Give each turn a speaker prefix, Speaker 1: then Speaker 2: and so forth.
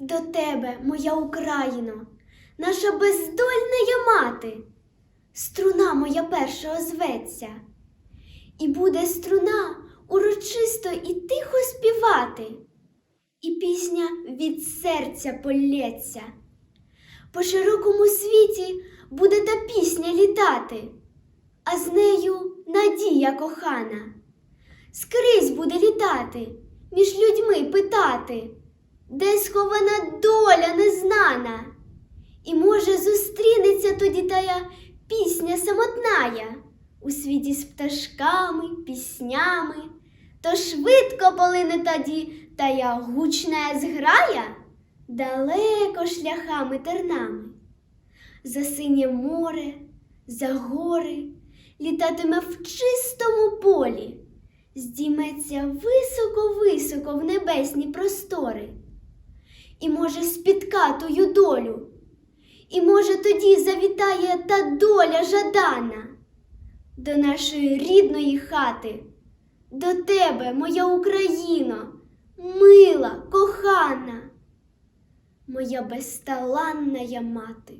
Speaker 1: До тебе, моя Україно, наша бездольна я мати, струна моя перша озветься, і буде струна урочисто і тихо співати, і пісня від серця полється. По широкому світі буде та пісня літати, а з нею надія кохана. Скрізь буде літати, між людьми питати, де схована доля незнана, і, може, зустрінеться тоді тая пісня самотная? У світі з пташками, піснями, то швидко полине тоді тая гучна зграя? Далеко шляхами тернами. За синє море, за гори літатиме в чистому полі? Здійметься високо-високо в небесні простори, і може спітка тую долю, і може тоді завітає та доля жадана до нашої рідної хати, до тебе, моя Україно, мила, кохана, моя безталанна мати.